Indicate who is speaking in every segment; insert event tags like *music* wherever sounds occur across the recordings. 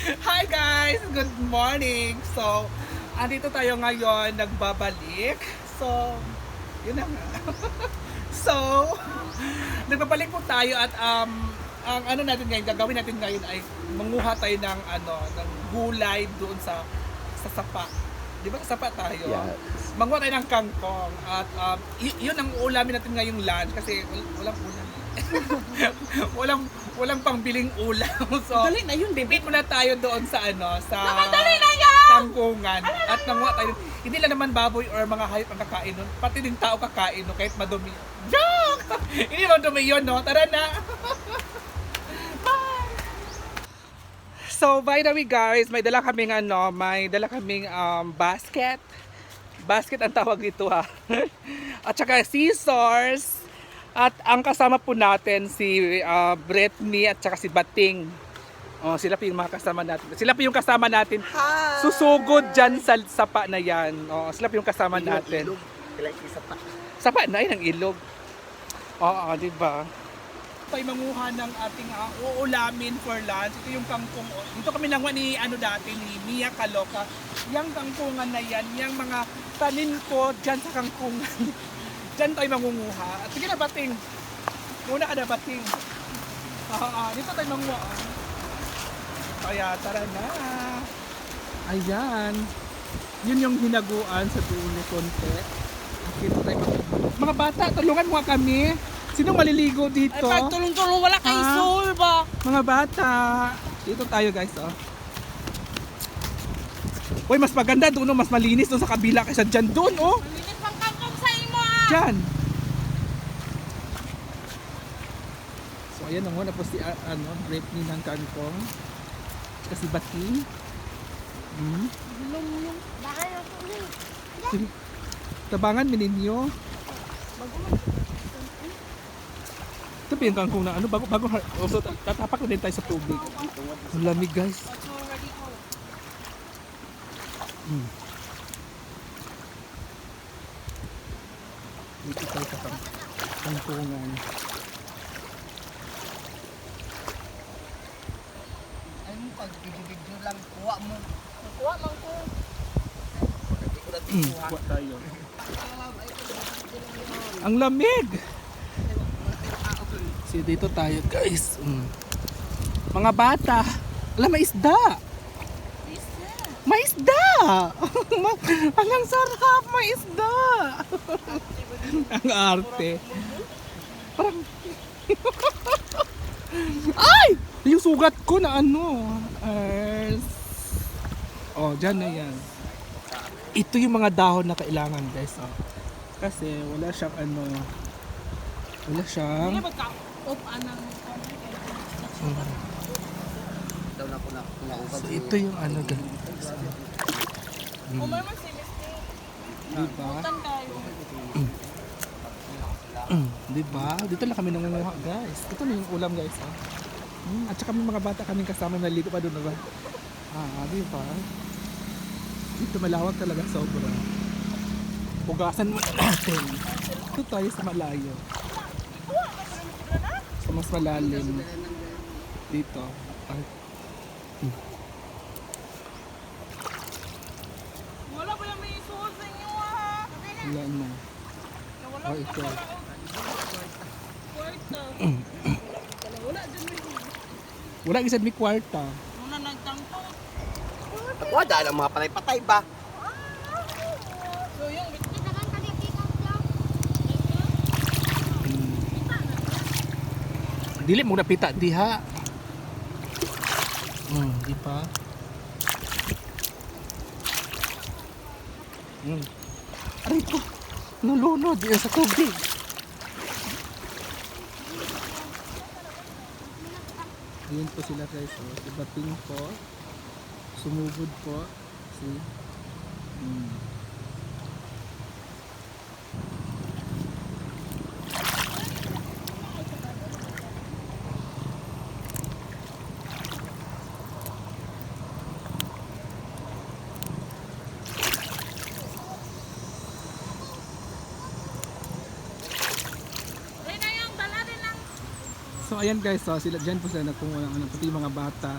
Speaker 1: Hi guys! Good morning! So, andito tayo ngayon, nagbabalik. So, yun na nga. *laughs* so, nagbabalik po tayo at um, ang ano natin ngayon, gagawin natin ngayon ay manguha tayo ng ano, ng gulay doon sa sa sapa. Di ba sapa tayo?
Speaker 2: Yes.
Speaker 1: Manguha tayo ng kangkong at um, y- yun ang ulamin natin ngayong lunch kasi wal- walang ulam. *laughs* walang walang pangbiling ulam. *laughs* So,
Speaker 3: Dali na yun, baby.
Speaker 1: Muna tayo doon sa ano, sa
Speaker 3: Nakadali na yan!
Speaker 1: tangkungan. At nanguha tayo. Hindi lang naman baboy or mga hayop ang kakain nun. Pati din tao kakain nun kahit madumi. Joke! *laughs* Hindi madumi yun, no? Tara na! Bye! So, by the way guys, may dala kaming ano, may dala kaming um, basket. Basket ang tawag dito ha. At saka scissors. At ang kasama po natin si uh, Britney at saka si Bating. Oh, sila po yung mga kasama natin. Sila po yung kasama natin.
Speaker 3: Hi!
Speaker 1: Susugod dyan sa sapa na yan. Oh, sila po yung kasama natin.
Speaker 2: Kailan isa pa.
Speaker 1: Sapa na yun ang ilog. Oo, di ba? Tayo manguha ng ating uh, uulamin for lunch. Ito yung kangkong. Dito kami nangwa ni ano dati ni Mia Kaloka. Yang kangkungan na yan, yang mga tanin ko dyan sa kangkungan. *laughs* dyan tayo mangunguha. At sige na bating. Muna ka na bating. Oo, ah, dito tayo manguha. ah. Kaya tara na. Ayan. Yun yung hinaguan sa dulo konti. Dito tayo mangunguha. Mga bata, tulungan mo kami. Sino maliligo
Speaker 3: Ay,
Speaker 1: dito?
Speaker 3: pag tulong-tulong, wala kay
Speaker 1: Ah.
Speaker 3: soul ba?
Speaker 1: Mga bata. Dito tayo guys, oh. Uy, mas maganda doon, oh, mas malinis doon sa kabila kaysa dyan doon, oh.
Speaker 3: Malinis pang kangkong sa imo ah!
Speaker 1: Dyan. So, ayan na muna po si, ah, ano, Britney ng kangkong. Kasi Bating. Hmm. Tabangan mi ninyo. Ito yung kangkong na ano, bago, bago, oh, so, tatapak na din tayo sa tubig. Ang lamig guys. Mm. Dito tayo sa kang kangkungan.
Speaker 3: Ay mo, pag video lang, kuha mo. Kuha man ko.
Speaker 1: Mm, kuha tayo. Ang lamig! So dito tayo guys. Mm. Mga bata, alam may isda. May isda! Ma- *laughs* Ang sarap, may isda! *laughs* Ang arte. Parang... Ay! Yung sugat ko na ano. Uh, oh, dyan na yan. Ito yung mga dahon na kailangan guys. Oh. Kasi wala siyang ano. Wala siyang...
Speaker 3: Hindi magka-off anang.
Speaker 1: So, ito yung ano guys.
Speaker 3: Si Misty,
Speaker 1: Diba? *clears throat*
Speaker 3: tan tayo.
Speaker 1: diba? Dito lang kami nangunguha guys. Ito na yung ulam guys. Oh. Hmm, At saka may mga bata kaming kasama naligo pa doon diba? Ah, diba? Dito malawak talaga sobra. Pugasan muna natin. Ito tayo sa malayo. Sa mas malalim. Dito. Ay,
Speaker 3: Wala ba yung may soul sa inyo ah?
Speaker 1: wala na.
Speaker 3: Wala
Speaker 1: Oh, ito.
Speaker 3: Kwarta. Wala
Speaker 1: Wala gisad mi kwarta.
Speaker 3: Muna nagtangko.
Speaker 2: Ako, dahil ang mga patay-patay ba?
Speaker 3: So yung
Speaker 1: Dili mo na pita diha. Hmm, di pa. Hmm. Aray ko. Nalunod yun sa tubig. Ayan po sila guys. Oh. Si Bating po. Sumugod po. Si... Hmm. So ayan guys, so, sila dyan po sila nagkumuha ng ano, pati mga bata.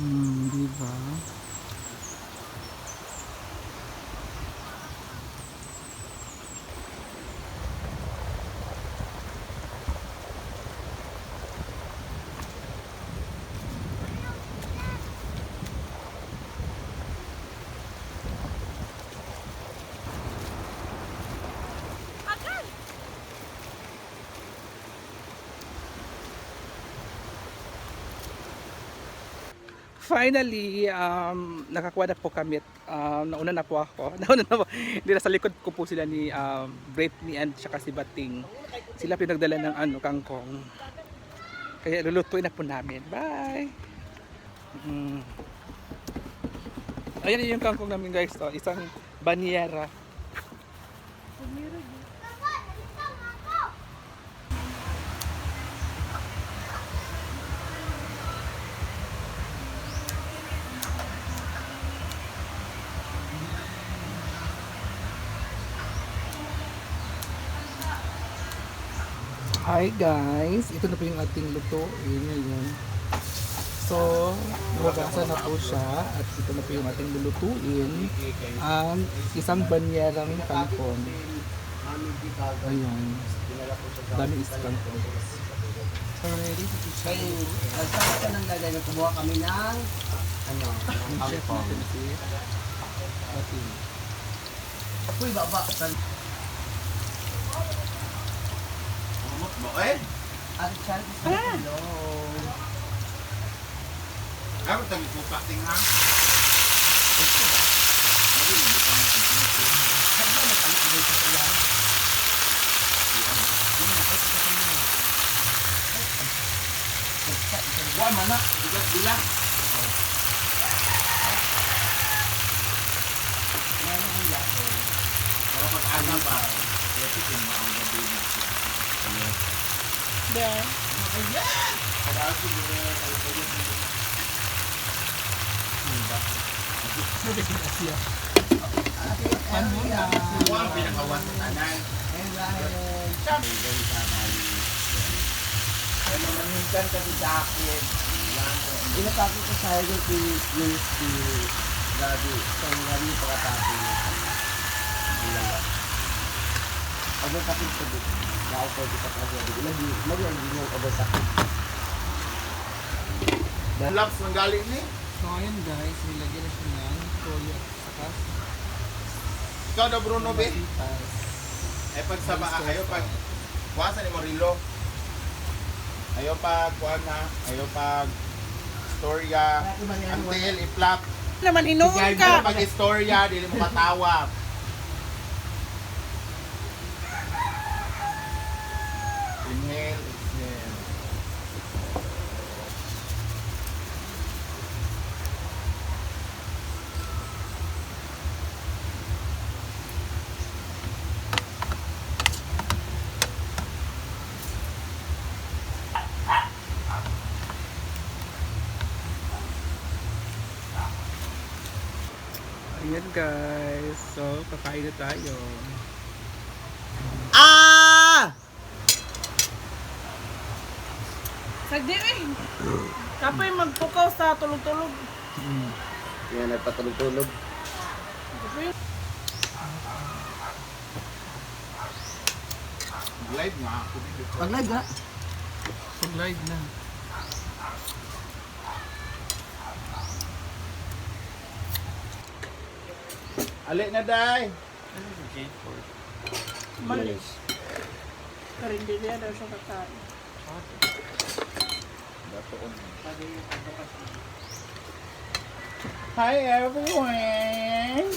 Speaker 1: Hmm, di ba? Finally, um, nakakuha na po kami. at, Um, nauna na po ako. *laughs* Nauna na po. Hindi na sa likod ko po sila ni um, Britney and saka si Bating. Sila pinagdala ng ano, kangkong. Kaya lulutuin na po namin. Bye! Mm. Ayan yung kangkong namin guys. To. Isang banyera. Hi guys! Ito na po yung ating lutuin ngayon. So, nabasa na po siya at ito na po yung ating lulutuin. Ang isang banyerang kangkong. Ayan. Dami is kangkong. So, ready to
Speaker 2: Kay, nagsabi ka ng gagawin, kumuha kami ng, ano,
Speaker 1: Yung chef natin si Bating.
Speaker 2: Baba.
Speaker 4: Eh,
Speaker 2: At Charles,
Speaker 1: Ah!
Speaker 2: hello.
Speaker 4: ako tabi po pating ha. Lagi mo butang ang pinto.
Speaker 2: Sabi mo, nagkalit sa kaya.
Speaker 4: Wa mana, bigat bila. Kalau pag-aga ba, ito kung maang gabi na siya.
Speaker 1: There. Ano
Speaker 4: ang pinakawan sa. Ano akin.
Speaker 2: Inatake ko sa iyo si yung si Gabi. Sa Gabi pagkatapos niya. Ilala. Overtake ko dito. Ako ko dito kasi. Lagi, lagi ang ginong overtake.
Speaker 4: Laps ng galing ni.
Speaker 1: So ayun guys, nilagyan na siya ng toyo at saka
Speaker 4: Ikaw na Bruno
Speaker 1: pasitas.
Speaker 4: Eh pag sa baa, ayo pag kuwasan ni Morilo. Ayo pag kuan na, ayo pag storya until i-flap.
Speaker 1: Naman inuun
Speaker 4: Kaya pag istorya, dili mo matawa.
Speaker 1: Guys, so kakain na tayo.
Speaker 2: Ah!
Speaker 3: Sagdi eh. Kapoy magpukaw sa tulog-tulog.
Speaker 2: Yan, nagpatulog-tulog.
Speaker 4: Live nga ako dito.
Speaker 2: Pag live ha?
Speaker 1: Pag live na.
Speaker 4: Ali na day.
Speaker 3: Malis. Pero hindi niya daw siya kakain.
Speaker 4: Hi everyone.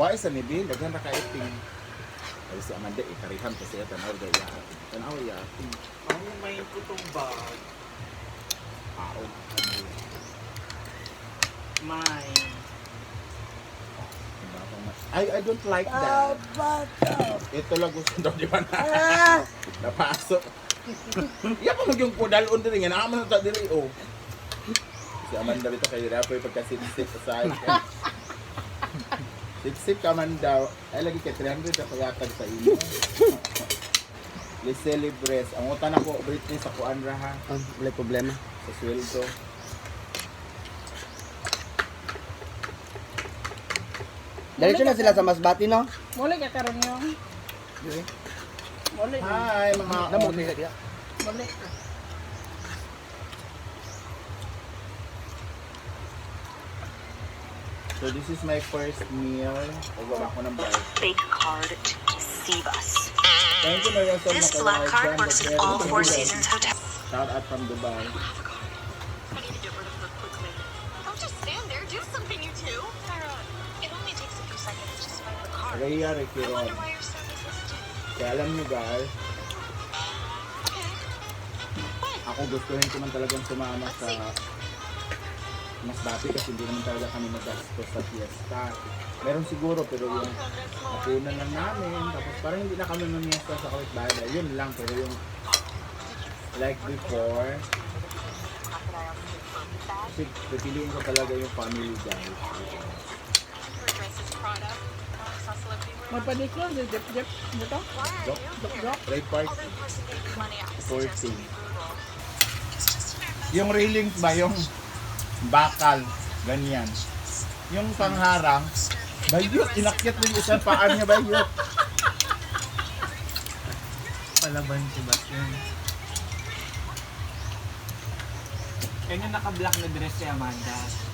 Speaker 4: Kuha isa ni Bill, daghan ra ka iting. Ay si Amanda ikarihan kasi tanaw daw ya. Tanaw ya.
Speaker 5: Ang may kutong bag,
Speaker 4: Ao.
Speaker 5: may
Speaker 4: I I don't like that. Ito lang gusto daw di ba na? *laughs* Napasok. Iya pa mag yung kudalon diri nga naman ta diri oh. Si Amanda dito kay Rapoy pagka sip-sip sa side. *laughs* Sip-sip ka man daw. Ay lagi kay 300 na pagkatag sa inyo. *laughs* Let's celebrate. Ang utan ako, Britney, sa kuan ra ha.
Speaker 2: Ah, problema.
Speaker 4: Sa sweldo.
Speaker 2: Diretso na sila sa Masbati, no?
Speaker 1: Wala ka karon yung. Wala.
Speaker 4: Hi, mga
Speaker 2: Namo nila diya.
Speaker 1: Wala.
Speaker 4: So this is my first meal. Pagbaba ko ng bike.
Speaker 6: fake card to deceive us.
Speaker 4: Thank you, Maria Sol
Speaker 6: This black card works
Speaker 4: Perez,
Speaker 6: all Four. Seasons hotels.
Speaker 4: Shout out from Dubai. Rhea Requiron. Kaya alam nyo guys, ako gustuhin ko man talagang sumama sa mas dati kasi hindi naman talaga kami nagastos sa fiesta. Meron siguro pero yung hapunan lang namin tapos parang hindi na kami mamiesta sa kawit bahay. Yun lang pero yung like before pipiliin ko talaga yung family guys.
Speaker 6: I
Speaker 4: 14.
Speaker 6: suggest you be brutal. It's just an investment.
Speaker 4: yung railings ba yung bakal ganyan. Yung pangharang Bayot, inakyat din isang paan niya bayot.
Speaker 5: Palaban si Bastian. Yung naka-black na dress si Amanda.